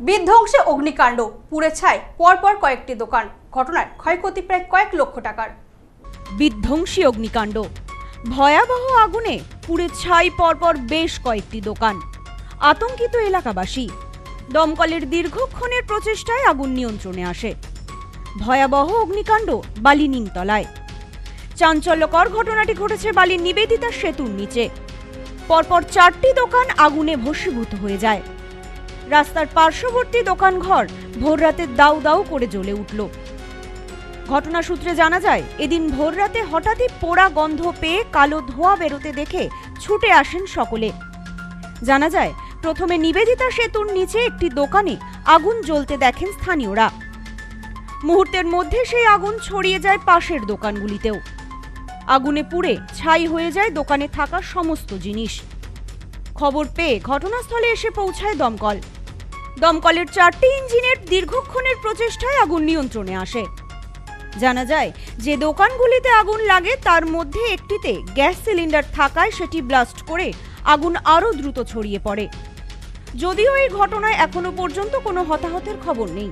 বিধ্বংসে অগ্নিকাণ্ড পুড়ে ছায় পরপর কয়েকটি দোকান। ঘটনায় ক্ষয়ক্ষতি প্রায় কয়েক লক্ষ টাকার। বিধ্বংসী অগ্নিকাণ্ড। ভয়াবহ আগুনে পুড়ে ছাই, পরপর বেশ কয়েকটি দোকান। আতঙ্কিত এলাকাবাসী, দমকলের দীর্ঘক্ষণের প্রচেষ্টায় আগুন নিয়ন্ত্রণে আসে। ভয়াবহ অগ্নিকাণ্ড বালি নিমতলায় চাঞ্চল্যকর ঘটনাটি ঘটেছে বালির নিবেদিতা সেতুর নিচে। পরপর চারটি দোকান আগুনে ভস্মীভূত হয়ে যায়। রাস্তার পার্শ্ববর্তী দোকানঘর ভোররাতে দাউ দাউ করে জ্বলে উঠল। ঘটনা সূত্রে জানা যায়, এদিন ভোররাতে হঠাৎই পোড়া গন্ধ পেয়ে কালো ধোঁয়া বেরোতে দেখে ছুটে আসেন সকলে। জানা যায়, প্রথমে নিবেদিতা সেতুর নিচে একটি দোকানে আগুন জ্বলতে দেখেন স্থানীয়রা। মুহূর্তের মধ্যে সেই আগুন ছড়িয়ে যায় পাশের দোকানগুলিতেও। আগুনে পুড়ে ছাই হয়ে যায় দোকানে থাকা সমস্ত জিনিস। খবর পেয়ে ঘটনাস্থলে এসে পৌঁছায় দমকল। দমকলের চারটি ইঞ্জিনের দীর্ঘক্ষণের প্রচেষ্টায় আগুন নিয়ন্ত্রণে আসে। জানা যায়, যে দোকানগুলিতে আগুন লাগে, তার মধ্যে একটিতে গ্যাস সিলিন্ডার থাকায় সেটি ব্লাস্ট করে আগুন আরও দ্রুত ছড়িয়ে পড়ে। যদিও এই ঘটনায় এখনও পর্যন্ত কোনো হতাহতের খবর নেই।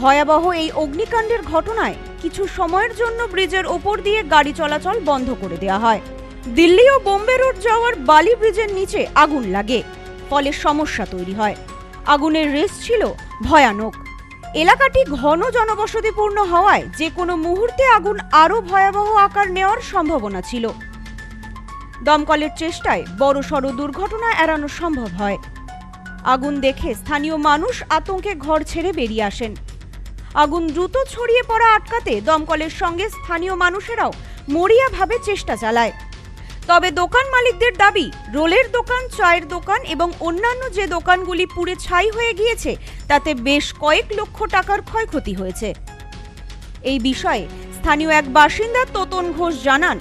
ভয়াবহ এই অগ্নিকাণ্ডের ঘটনায় কিছু সময়ের জন্য ব্রিজের ওপর দিয়ে গাড়ি চলাচল বন্ধ করে দেওয়া হয়। দিল্লি ও বোম্বে রোড যাওয়ার বালি ব্রিজের নিচে আগুন লাগে, ফলে সমস্যা তৈরি হয়। আগুনের রেস ছিল ভয়ানক। এলাকাটি ঘন জনবসতিপূর্ণ হওয়ায় যে কোনো মুহূর্তে আগুন আরও ভয়াবহ আকার নেওয়ার সম্ভাবনা ছিল। দমকলের চেষ্টায় বড় সড় দুর্ঘটনা এড়ানো সম্ভব হয়। আগুন দেখে স্থানীয় মানুষ আতঙ্কে ঘর ছেড়ে বেরিয়ে আসেন। আগুন দ্রুত ছড়িয়ে পড়া আটকাতে দমকলের সঙ্গে স্থানীয় মানুষেরাও মরিয়াভাবে চেষ্টা চালায়। তবে দোকান মালিকদের দাবি, রোলের দোকান, চায়ের দোকান এবং অন্যান্য যে দোকানগুলি পুড়ে ছাই হয়ে গিয়েছে, তাতে বেশ কয়েক লক্ষ টাকার ক্ষয়ক্ষতি হয়েছে। এই বিষয়ে স্থানীয় এক বাসিন্দা তোতন ঘোষ জানান,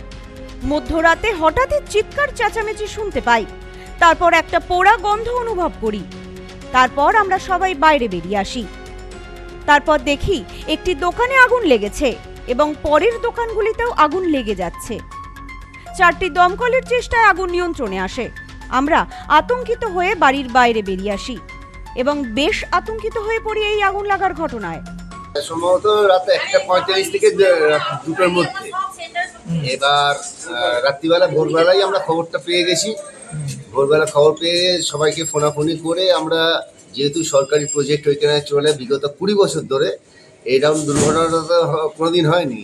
মধ্যরাতে হঠাৎই চিৎকার চেঁচামেচি শুনতে পাই। তারপর একটা পোড়া গন্ধ অনুভব করি। তারপর আমরা সবাই বাইরে বেরিয়ে আসি। তারপর দেখি একটি দোকানে আগুন লেগেছে এবং পরের দোকানগুলিতেও আগুন লেগে যাচ্ছে। চারটি দমকলের চেষ্টায় আগুন নিয়ন্ত্রণে আসে। আমরা আতঙ্কিত হয়ে বাড়ির বাইরে বেরিয়ে আসি এবং বেশ আতঙ্কিত হয়ে পড়ি এই আগুন লাগার ঘটনায়। সম্ভবত রাত একটা পঁয়তাল্লিশ থেকে দুটোর মধ্যে। এবার রাত্রিবেলা ভোরবেলায় আমরা খবরটা পেয়ে গেছি। ভোরবেলা খবর পেয়ে সবাইকে ফোনাফোনি করে আমরা যেহেতু সরকারি প্রজেক্ট ওইখানে চলে বিগত কুড়ি বছর ধরে এইরকম দুর্ঘটনা তো কোনোদিন হয়নি।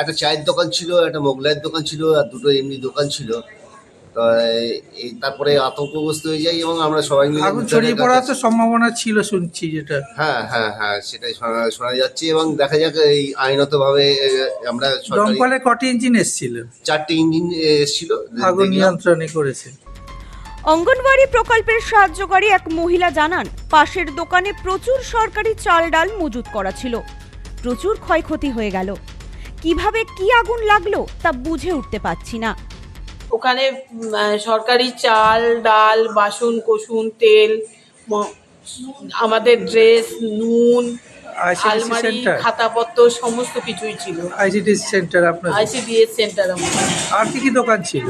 একটা চায়ের দোকান ছিল একটা মোগলাইয়ের দোকান ছিল আর দুটো এমনি দোকান ছিল। তারপরে আতঙ্কগ্রস্ত হয়ে যাই এবং আমরা সবাই মিলে আগুন ছড়িয়ে পড়ার তো সম্ভাবনা ছিল শুনছি যেটা। হ্যাঁ হ্যাঁ হ্যাঁ সেটাই শোনা শোনা যাচ্ছে এবং দেখা যাক এই আইনত ভাবে আমরা দমকলে কটি ইঞ্জিন এসেছিল? চারটি ইঞ্জিন এসেছিল। আগুন নিয়ন্ত্রণে করেছে। অঙ্গনওয়াড়ি প্রকল্পের সাহায্যকারী এক মহিলা জানান পাশের দোকানে প্রচুর সরকারি চাল ডাল মজুত করা ছিল। প্রচুর ক্ষয়ক্ষতি হয়ে গেল। কীভাবে কি আগুন লাগল তা বুঝে উঠতে পারছি না। ওখানে সরকারি চাল ডাল বাসন কোসুন তেল আমাদের ড্রেস নুন আলমারি খাতাপত্র সমস্ত কিছুই ছিল। আইসিডিএস সেন্টার আপনার আইসিডিএস সেন্টার আর কি কি দোকান ছিল?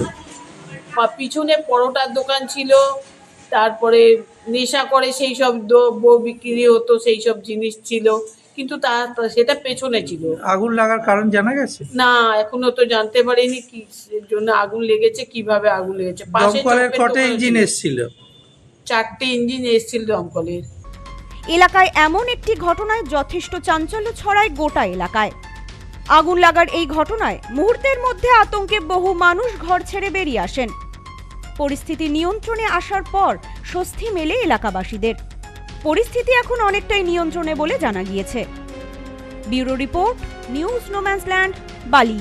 পিছনে পরোটার দোকান ছিল তারপরে নেশা করে সেই সব দ্রব্য বিক্রি হতো সেই সব জিনিস ছিল কিন্তু তা সেটা পেছনে ছিল। আগুন লাগার কারণ জানা গেছে? না এখনও তো জানতে পারিনি কি জন্য আগুন লেগেছে কীভাবে আগুন লেগেছে। পাশে দমকলের কটা ইঞ্জিন ছিল। এসেছিল? চারটে ইঞ্জিন এসেছিল দমকলের। এলাকায় এমন একটি ঘটনায় যথেষ্ট চাঞ্চল্য ছড়ায় গোটা এলাকায়। আগুন লাগার এই ঘটনায় মুহূর্তের মধ্যে আতঙ্কে বহু মানুষ ঘর ছেড়ে বেরিয়ে আসেন। পরিস্থিতি নিয়ন্ত্রণে আসার পর স্বস্তি মেলে এলাকাবাসীদের। পরিস্থিতি এখন অনেকটাই নিয়ন্ত্রণে বলে জানা গিয়েছে। Bureau report, news no man's land, Bali.